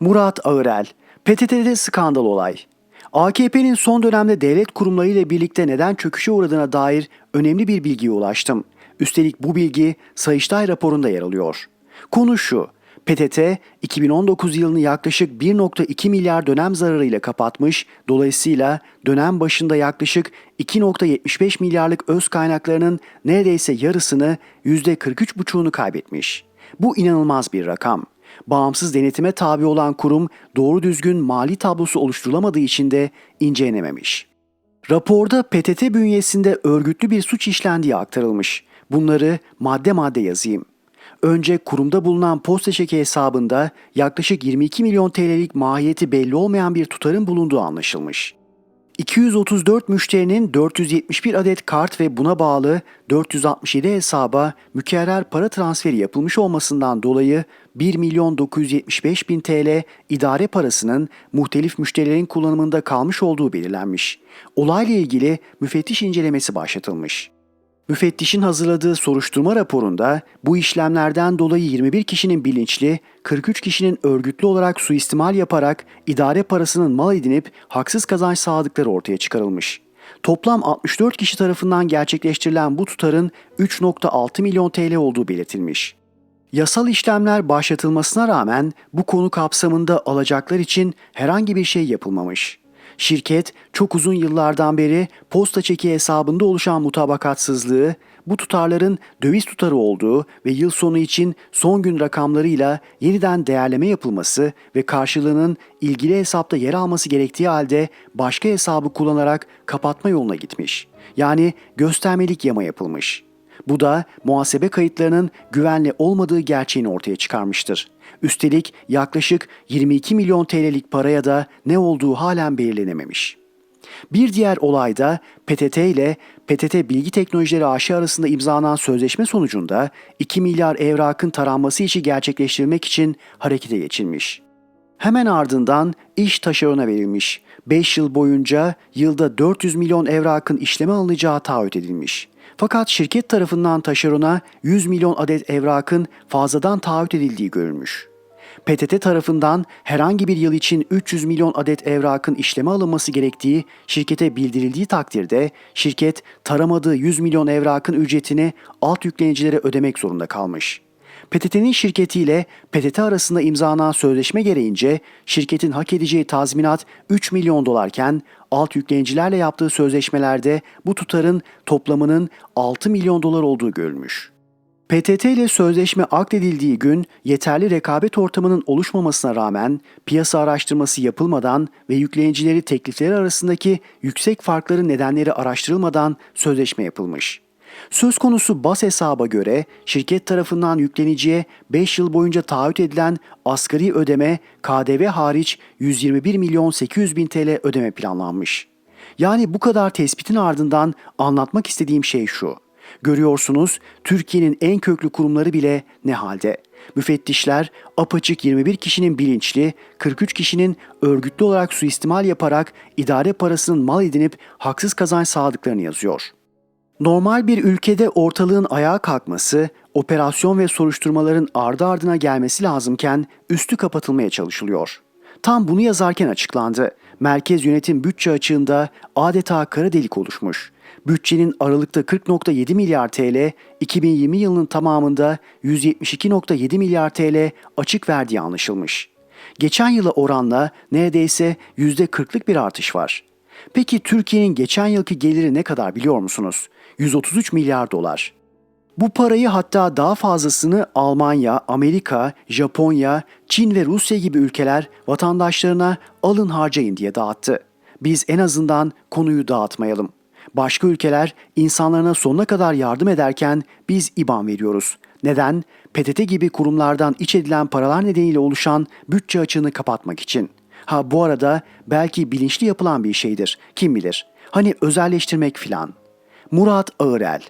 Murat Ağırel, PTT'de skandal olay. AKP'nin son dönemde devlet kurumları ile birlikte neden çöküşe uğradığına dair önemli bir bilgiye ulaştım. Üstelik bu bilgi Sayıştay raporunda yer alıyor. Konu şu, PTT 2019 yılını yaklaşık 1.2 milyar dönem zararıyla kapatmış, dolayısıyla dönem başında yaklaşık 2.75 milyarlık öz kaynaklarının neredeyse yarısını %43,5'unu kaybetmiş. Bu inanılmaz bir rakam. Bağımsız denetime tabi olan kurum doğru düzgün mali tablosu oluşturulamadığı için de incelenememiş. Raporda PTT bünyesinde örgütlü bir suç işlendiği aktarılmış. Bunları madde madde yazayım. Önce kurumda bulunan posta çeki hesabında yaklaşık 22 milyon TL'lik mahiyeti belli olmayan bir tutarın bulunduğu anlaşılmış. 234 müşterinin 471 adet kart ve buna bağlı 467 hesaba mükerrer para transferi yapılmış olmasından dolayı 1 milyon 975 bin TL idare parasının muhtelif müşterilerin kullanımında kalmış olduğu belirlenmiş. Olayla ilgili müfettiş incelemesi başlatılmış. Müfettişin hazırladığı soruşturma raporunda bu işlemlerden dolayı 21 kişinin bilinçli, 43 kişinin örgütlü olarak suistimal yaparak idare parasının mal edinip haksız kazanç sağladıkları ortaya çıkarılmış. Toplam 64 kişi tarafından gerçekleştirilen bu tutarın 3.6 milyon TL olduğu belirtilmiş. Yasal işlemler başlatılmasına rağmen bu konu kapsamında alacaklar için herhangi bir şey yapılmamış. Şirket çok uzun yıllardan beri posta çeki hesabında oluşan mutabakatsızlığı, bu tutarların döviz tutarı olduğu ve yıl sonu için son gün rakamlarıyla yeniden değerleme yapılması ve karşılığının ilgili hesapta yer alması gerektiği halde başka hesabı kullanarak kapatma yoluna gitmiş. Yani göstermelik yama yapılmış. Bu da muhasebe kayıtlarının güvenli olmadığı gerçeğini ortaya çıkarmıştır. Üstelik yaklaşık 22 milyon TL'lik paraya da ne olduğu halen belirlenememiş. Bir diğer olayda PTT ile PTT Bilgi Teknolojileri AŞ arasında imzalanan sözleşme sonucunda 2 milyar evrakın taranması işi gerçekleştirilmek için harekete geçilmiş. Hemen ardından iş taşerona verilmiş. 5 yıl boyunca yılda 400 milyon evrakın işleme alınacağı taahhüt edilmiş. Fakat şirket tarafından taşerona 100 milyon adet evrakın fazladan taahhüt edildiği görülmüş. PTT tarafından herhangi bir yıl için 300 milyon adet evrakın işleme alınması gerektiği şirkete bildirildiği takdirde şirket taramadığı 100 milyon evrakın ücretini alt yüklenicilere ödemek zorunda kalmış. PTT'nin şirketiyle PTT arasında imzalanan sözleşme gereğince şirketin hak edeceği tazminat 3 milyon dolarken alt yüklenicilerle yaptığı sözleşmelerde bu tutarın toplamının 6 milyon dolar olduğu görülmüş. PTT ile sözleşme akdedildiği gün yeterli rekabet ortamının oluşmamasına rağmen piyasa araştırması yapılmadan ve yüklenicileri teklifleri arasındaki yüksek farkların nedenleri araştırılmadan sözleşme yapılmış. Söz konusu bas hesaba göre şirket tarafından yükleniciye 5 yıl boyunca taahhüt edilen asgari ödeme KDV hariç 121 milyon 800 bin TL ödeme planlanmış. Yani bu kadar tespitin ardından anlatmak istediğim şey şu. Görüyorsunuz Türkiye'nin en köklü kurumları bile ne halde? Müfettişler apaçık 21 kişinin bilinçli, 43 kişinin örgütlü olarak suistimal yaparak idare parasının mal edinip haksız kazanç sağladıklarını yazıyor. Normal bir ülkede ortalığın ayağa kalkması, operasyon ve soruşturmaların ardı ardına gelmesi lazımken üstü kapatılmaya çalışılıyor. Tam bunu yazarken açıklandı. Merkez yönetim bütçe açığında adeta kara delik oluşmuş. Bütçenin Aralık'ta 40.7 milyar TL, 2020 yılının tamamında 172.7 milyar TL açık verdiği anlaşılmış. Geçen yıla oranla neredeyse %40'lık bir artış var. Peki Türkiye'nin geçen yılki geliri ne kadar biliyor musunuz? 133 milyar dolar. Bu parayı hatta daha fazlasını Almanya, Amerika, Japonya, Çin ve Rusya gibi ülkeler vatandaşlarına alın harcayın diye dağıttı. Biz en azından konuyu dağıtmayalım. Başka ülkeler insanlarına sonuna kadar yardım ederken biz IBAN veriyoruz. Neden? PTT gibi kurumlardan iç edilen paralar nedeniyle oluşan bütçe açığını kapatmak için. Ha bu arada belki bilinçli yapılan bir şeydir. Kim bilir? Hani özelleştirmek filan. Murat Ağırel